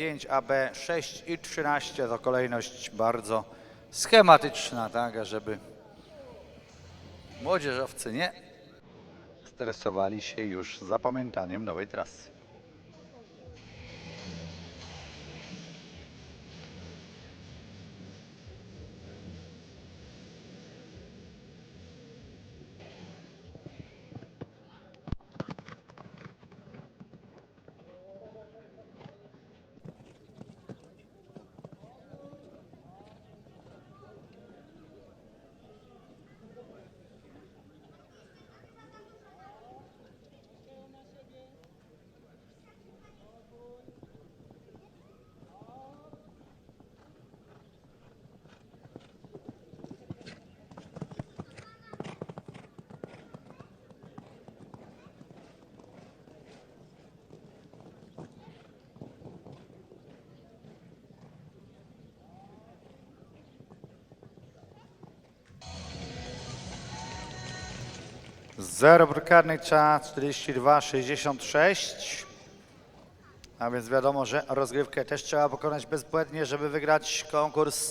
5, AB 6 i 13 to kolejność bardzo schematyczna, tak, żeby młodzieżowcy nie stresowali się już zapamiętaniem nowej trasy. Zero karny czas 42-66. A więc wiadomo, że rozgrywkę też trzeba pokonać bezbłędnie, żeby wygrać konkurs